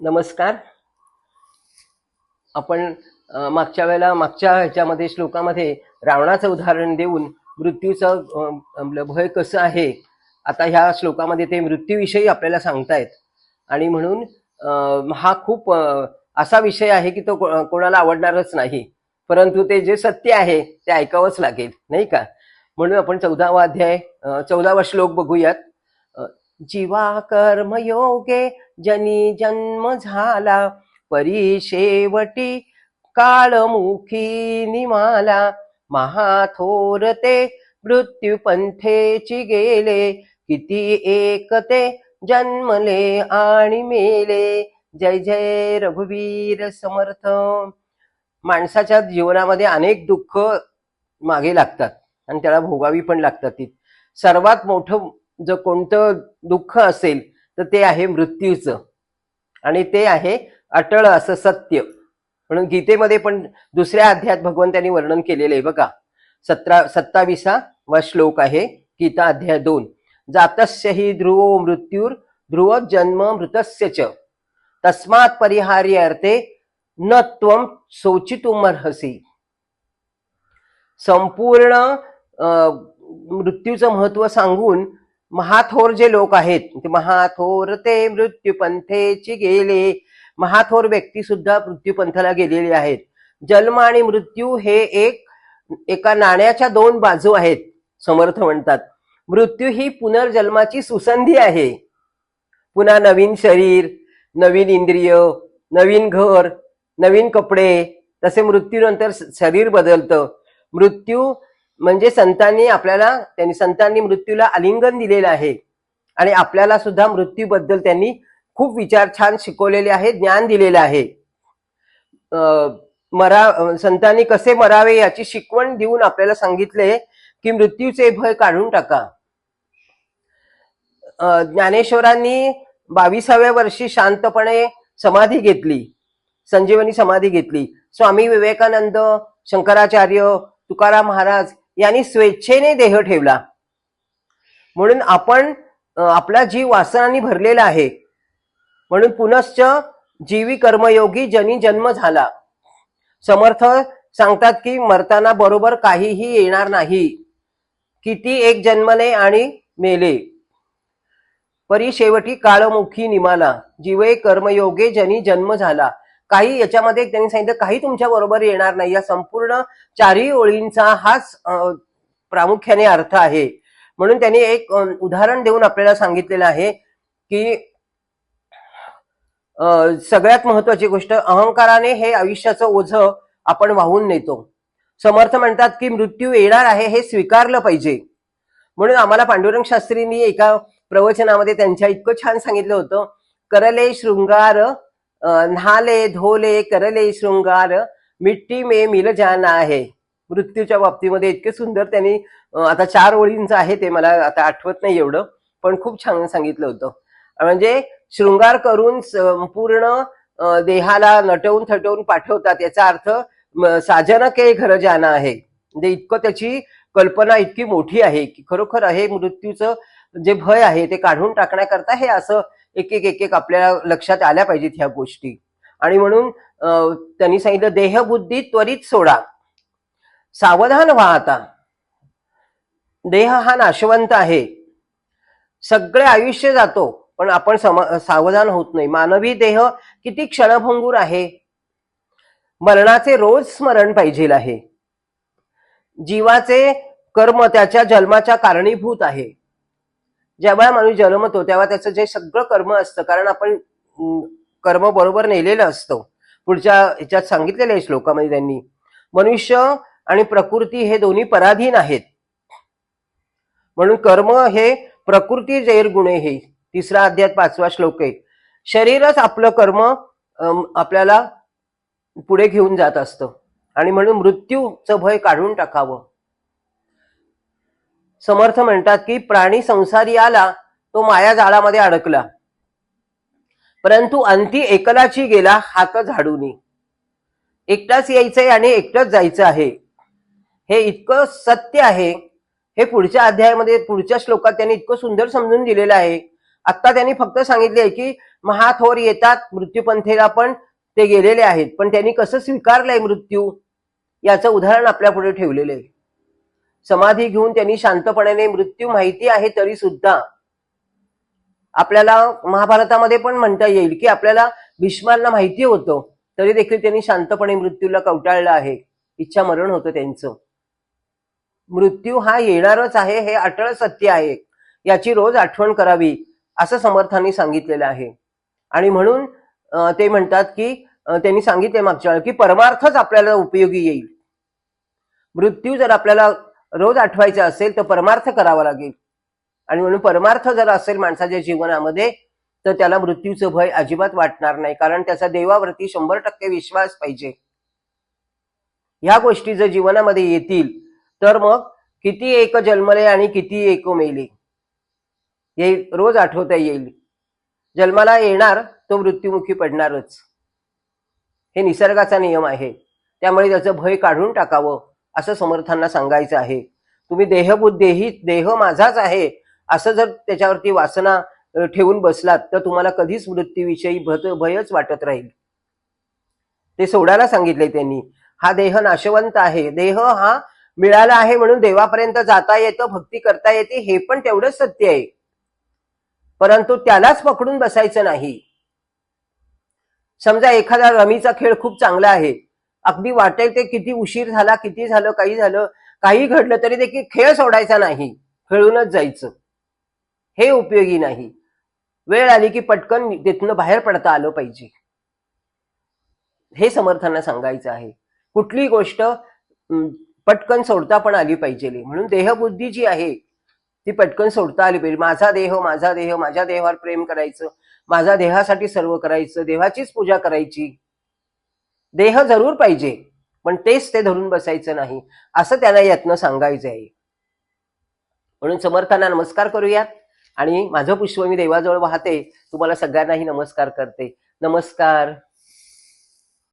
नमस्कार. आपण मागच्या वेळेला मागच्या ह्याच्यामध्ये श्लोकामध्ये रावणाचं उदाहरण देऊन मृत्यूचं भय कसं आहे आता ह्या श्लोकामध्ये ते मृत्यूविषयी आपल्याला सांगतायत. आणि म्हणून हा खूप असा विषय आहे की तो कोणाला आवडणारच नाही. परंतु ते जे सत्य आहे ते ऐकावंच लागेल नाही का? म्हणून आपण चौदावा अध्याय चौदावा श्लोक बघूयात. जीवा कर्मयोगे जनी जन्म झाला परी शेवटी काळमुखी निमाला. महाथोर ते मृत्यू पंथेची गेले किती एक ते जन्मले आणि मेले. जय जय रघुवीर समर्थ. माणसाच्या जीवनामध्ये अनेक दुःख मागे लागतात आणि त्याला भोगावी पण लागतात ती. सर्वात मोठं जर कोणतं दुःख असेल तर ते आहे मृत्यूचं. आणि ते आहे अटळ असं सत्य. म्हणून गीतेमध्ये पण दुसऱ्या अध्यायात भगवंतांनी वर्णन केलेलं आहे बघा. सतरा सत्ताविसा वा श्लोक आहे गीता अध्याय दोन. जातस्य हि ध्रुवो मृत्यूर ध्रुव जन्म मृतस्य च. तस्मात परिहार्य अर्थे न त्वम शोचितुमर्हसी संपूर्ण अं, मृत्यूचं महत्त्व सांगून महाथोर जे लोक आहेत ते महाथोर ते मृत्यूपंथेची गेले. महाथोर व्यक्ती सुद्धा मृत्यूपंथाला गेलेले आहेत. जन्म आणि मृत्यू हे एक एका नाण्याच्या दोन बाजू आहेत समर्थ म्हणतात. मृत्यू ही पुनर्जन्माची सुसंधी आहे. पुन्हा नवीन शरीर नवीन इंद्रिय नवीन घर नवीन कपडे तसे मृत्यूनंतर स- शरीर बदलतं. मृत्यू म्हणजे संतांनी आपल्याला त्यांनी संतांनी मृत्यूला आलिंगन दिलेलं आहे. आणि आपल्याला सुद्धा मृत्यूबद्दल त्यांनी खूप विचार छान शिकवलेले आहे ज्ञान दिलेलं आहे. मरा संतांनी कसे मरावे याची शिकवण देऊन आपल्याला सांगितले की मृत्यूचे भय काढून टाका. ज्ञानेश्वरांनी बावीसाव्या वर्षी शांतपणे समाधी घेतली. संजीवनी समाधी घेतली. स्वामी विवेकानंद शंकराचार्य तुकाराम महाराज यांनी स्वेच्छेने देह ठेवला. म्हणून आपण आपला जीव वासनाने भरलेला आहे. म्हणून पुनश्च जीवी कर्मयोगी जनी जन्म झाला. समर्थ सांगतात की मरताना बरोबर काहीही येणार नाही. किती एक जन्मले आणि मेले. परी शेवटी काळमुखी निमाला. जीवे कर्मयोगे जनी जन्म झाला. काही याच्यामध्ये त्यांनी सांगितलं काही तुमच्या बरोबर येणार नाही. या संपूर्ण चारही ओळींचा हाच प्रामुख्याने अर्थ आहे. म्हणून त्यांनी एक उदाहरण देऊन आपल्याला सांगितलेलं आहे की सगळ्यात महत्वाची गोष्ट अहंकाराने हे आयुष्याचं ओझ आपण वाहून नेतो. समर्थ म्हणतात की मृत्यू येणार आहे हे स्वीकारलं पाहिजे. म्हणून आम्हाला पांडुरंग शास्त्रींनी एका प्रवचनामध्ये त्यांच्या इतकं छान सांगितलं होतं करले शृंगार न्हाले धोले करले शृंगार मिट्टी मे मिल जाना आहे. मृत्यूच्या बाबतीमध्ये इतके सुंदर त्यांनी आता चार ओळींचं आहे ते मला आता आठवत नाही एवढं पण खूप छान सांगितलं होतं. म्हणजे शृंगार करून संपूर्ण देहाला नटवून थटवून पाठवतात याचा अर्थ म, साजन के घर जाणं आहे. म्हणजे इतकं त्याची कल्पना इतकी मोठी आहे की खरोखर हे मृत्यूचं जे भय आहे ते काढून टाकण्याकरता हे असं एक एक एक एक आपल्या लक्षात आल्या पाहिजेत ह्या गोष्टी. आणि म्हणून त्यांनी सांगितलं देहबुद्धी त्वरित सोडा. सावधान व्हा आता. देह हा नाशवंत आहे. सगळे आयुष्य जातो पण आपण सम सावधान होत नाही. मानवी देह किती क्षणभंगूर आहे. मरणाचे रोज स्मरण पाहिजे आहे. जीवाचे कर्म त्याच्या जन्माच्या कारणीभूत आहे. ज्यावेळा माणूस जन्मतो तेव्हा त्याचं जे सगळं कर्म असतं कारण आपण कर्म बरोबर नेलेलं असतं. पुढच्या ह्याच्यात सांगितलेलं आहे श्लोकामध्ये त्यांनी मनुष्य आणि प्रकृती हे दोन्ही पराधीन आहेत. म्हणून कर्म हे प्रकृती जैर गुणे हे. तिसरा अध्यात पाचवा श्लोक आहे. शरीरच आपलं कर्म अं, आपल्याला पुढे घेऊन जात असतं. आणि म्हणून मृत्यूचं भय काढून टाकावं. समर्थ म्हणतात की प्राणी संसारी आला तो माया जाळामध्ये अडकला. परंतु अंती एकलाची गेला हाक झाडूनी. एकटाच यायचंय आणि एकटंच जायचं आहे. हे इतकं सत्य आहे. हे पुढच्या अध्यायामध्ये पुढच्या श्लोकात त्यांनी इतकं सुंदर समजून दिलेलं आहे. आत्ता त्यांनी फक्त सांगितले की महाथोर येतात मृत्यूपंथेला पण ते गेलेले आहेत. पण त्यांनी कसं स्वीकारलंय मृत्यू? याचं उदाहरण आपल्या पुढे ठेवलेलं आहे. समाधी घेऊन त्यांनी शांतपणाने मृत्यू माहिती आहे तरी सुद्धा. आपल्याला महाभारतामध्ये पण म्हणता येईल की आपल्याला भीष्मांना माहिती होतं तरी देखील त्यांनी शांतपणे मृत्यूला कवटाळलं आहे. इच्छा मरण होतं त्यांचं. मृत्यू हा येणारच आहे हे अटळ सत्य आहे. याची रोज आठवण करावी असं समर्थांनी सांगितलेलं आहे. आणि म्हणून ते म्हणतात की त्यांनी सांगितले मागच्या की परमार्थच आपल्याला उपयोगी येईल. मृत्यू जर आपल्याला रोज आठवायचा असेल तर परमार्थ करावा लागेल. आणि म्हणून परमार्थ जर असेल माणसाच्या जीवनामध्ये तर त्याला मृत्यूचं भय अजिबात वाटणार नाही कारण त्याचा देवावरती शंभर टक्के विश्वास पाहिजे. ह्या गोष्टी जर जीवनामध्ये येतील तर मग किती एक जन्मले आणि किती एक मेले. हे रोज आठवता येईल. जन्माला येणार तो मृत्युमुखी पडणारच. हे निसर्गाचा नियम आहे. त्यामुळे त्याचं भय काढून टाकावं. असं समर्थांना सांगायचं आहे. तुम्ही देहबुद्धेही देह माझाच आहे. असं जर त्याच्यावरती वासना ठेवून बसलात तर तुम्हाला कधीच मृत्यूविषयी भत भयच वाटत राहील. ते सोडायला सांगितले त्यांनी. हा देह नाशवंत आहे. देह हा मिळाला आहे म्हणून देवापर्यंत जाता येतं भक्ती करता येते हे पण तेवढंच सत्य आहे. परंतु त्यालाच पकडून बसायचं नाही. समजा एखादा रमीचा खेळ खूप चांगला आहे. अगदी वाटेल ते किती उशीर झाला किती झालं काही झालं काही घडलं तरी देखील खेळ सोडायचा नाही खेळूनच जायचं. हे उपयोगी नाही. वेळ आली की पटकन तिथनं बाहेर पडता आलं पाहिजे. हे समर्थांना सांगायचं आहे. कुठली गोष्ट पटकन सोडता पण आली पाहिजे. म्हणून देहबुद्धी जी आहे ती पटकन सोडता आली पाहिजे. माझा देह माझा देह माझ्या देहावर प्रेम करायचं माझ्या देहासाठी सर्व करायचं देवाचीच पूजा करायची. देह जरूर पाहिजे पण तेच ते धरून बसायचं नाही असं त्यांना यातनं सांगायचं आहे. म्हणून समर्थांना नमस्कार करूयात. आणि माझं पुष्प मी देवाजवळ वाहते. तुम्हाला सगळ्यांनाही नमस्कार करते. नमस्कार.